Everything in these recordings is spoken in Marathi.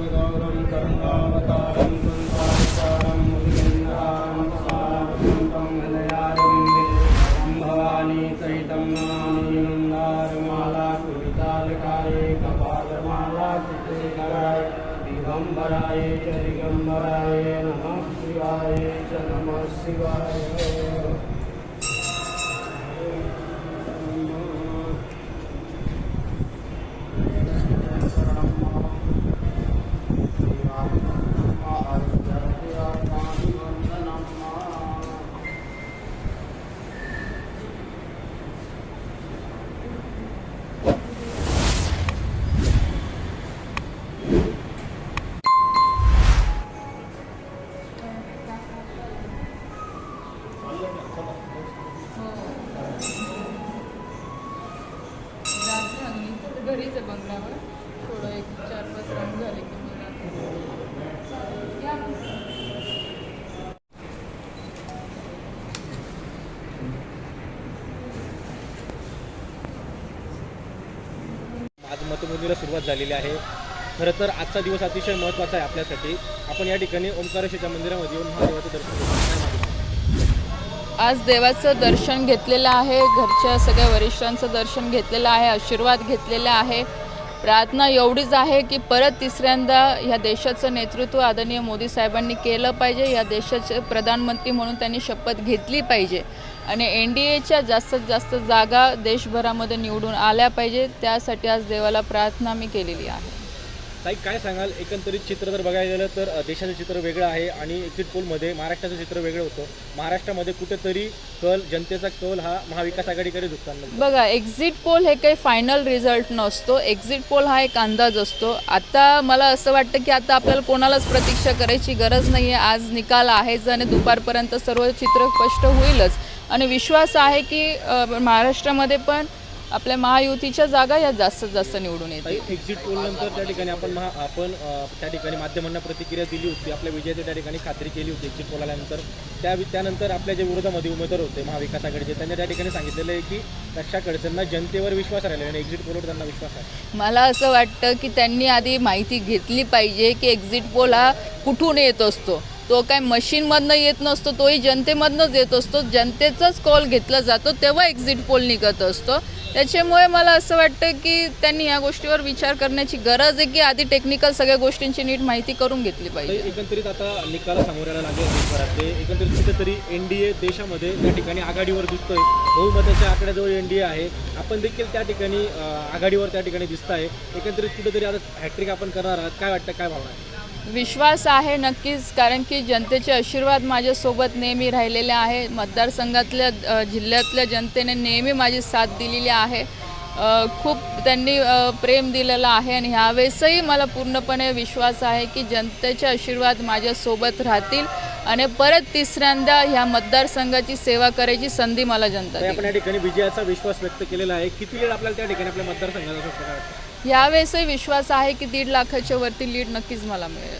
कर्पूरगौरं हृदयारविन्दे भवानी सहितं नमामि नन्दारमाला कपालमाला चित्रिकराय दिगम्बराय च दिगम्बराय नमः शिवाय च नमः शिवाय घरीच आहे बंगल्यावर. थोडं एक चार पाच राऊंड झाले की मी आज मतमोजणीला सुरुवात झालेली आहे. खरं तर आजचा दिवस अतिशय महत्त्वाचा आहे आपल्यासाठी. आपण या ठिकाणी ओंकारेश्वरच्या मंदिरामध्ये येऊन महादेवाचं दर्शन घेतो आज देवाचं दर्शन घेतलेलं आहे. घरच्या सगळ्या वरिष्ठांचं दर्शन घेतलेलं आहे आशीर्वाद घेतलेला आहे. प्रार्थना एवढीच आहे की परत तिसऱ्यांदा ह्या देशाचं नेतृत्व आदरणीय मोदी साहेबांनी केलं पाहिजे. या देशाचे प्रधानमंत्री म्हणून त्यांनी शपथ घेतली पाहिजे. आणि एन डी एच्या जास्तीत जास्त जागा देशभरामध्ये निवडून आल्या पाहिजे. त्यासाठी आज देवाला प्रार्थना मी केलेली आहे. ताई काय सांगाल? एकंदरीत चित्र जर बघायला गेलं तर देशाचं चित्र वेगळं आहे आणि एक्झिट पोलमध्ये महाराष्ट्राचं चित्र वेगळं होतं. महाराष्ट्रामध्ये कुठेतरी कल जनतेचा कल हा महाविकास आघाडीकडे झुकताना बघा एक्झिट पोल हे काही फायनल रिझल्ट नसतो. एक्झिट पोल हा एक अंदाज असतो. आता मला असं वाटतं की आता आपल्याला कोणालाच प्रतीक्षा करायची गरज नाही आहे आज निकाल आहेच आणि दुपारपर्यंत सर्व चित्र स्पष्ट होईलच. आणि विश्वास आहे की महाराष्ट्रामध्ये पण आपल्या महायुतीच्या जागा या जास्तीत जास्त निवडून येतील. एक्झिट पोल नंतर त्या ठिकाणी आपण महा आपण अ, त्या ठिकाणी माध्यमांना प्रतिक्रिया दिली होती. आपल्या विजयाची त्या ठिकाणी खात्री केली होती एक्झिट पोल आल्यानंतर. त्या त्यानंतर आपल्या जे विरोधामध्ये उमेदवार होते महाविकास आघाडीचे त्यांनी त्या ठिकाणी सांगितलेलं आहे की रक्षा खडसेंना जनतेवर विश्वास राहिला आणि एक्झिट पोलवर त्यांना विश्वास आहे. मला असं वाटतं की त्यांनी आधी माहिती घेतली पाहिजे की एक्झिट पोल हा कुठून येत असतो. तो काय मशीनमधनं येत नसतो तोही जनतेमधनंच येत असतो. जनतेचाच कॉल घेतला जातो तेव्हा एक्झिट पोल निघत असतो. त्याच्यामुळे मला असं वाटतं की त्यांनी या गोष्टीवर विचार करण्याची गरज आहे की आधी टेक्निकल सगळ्या गोष्टींची नीट माहिती करून घेतली पाहिजे. एकंदरीत आता निकाल समोर यायला लागले एकंदरीत कुठेतरी एन डी ए देशामध्ये त्या ठिकाणी आघाडीवर दिसतोय. बहुमताच्या आकड्याजवळ एन डी ए आहे. आपण देखील त्या ठिकाणी आघाडीवर त्या ठिकाणी दिसत आहे एकंदरीत कुठेतरी आता हॅट्रिक आपण करणार आहात. काय वाटतं काय भावना आहे? विश्वास आहे नक्कीच कारण की जनतेचे आशीर्वाद माझ्यासोबत नेहमी राहिलेले आहे. मतदारसंघातल्या जिल्ह्यातल्या जनतेने नेहमी माझी साथ दिलेली आहे. खूप त्यांनी प्रेम दिलेलं आहे आणि ह्यावेळेसही मला पूर्णपणे विश्वास आहे की जनतेचे आशीर्वाद माझ्यासोबत राहतील आणि परत तिसऱ्यांदा ह्या मतदारसंघाची सेवा करायची संधी मला जनता आपण या ठिकाणी विजयाचा विश्वास व्यक्त केलेला आहे. किती वेळ आपल्याला त्या ठिकाणी आपल्या मतदारसंघाचा यावेळेसही विश्वास आहे की दीड लाखाच्या वरती लीड नक्कीच मला मिळेल.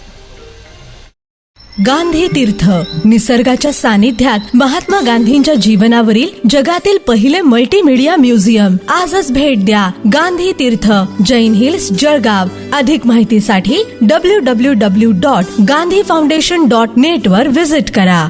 गांधी तीर्थ निसर्गाच्या सानिध्यात महात्मा गांधींच्या जीवनावरील जगातील पहिले मल्टीमीडिया म्युझियम आजच भेट द्या गांधी तीर्थ जैन हिल्स जळगाव. अधिक माहितीसाठी W W W dot Gandhi foundation dot net वर विजिट करा.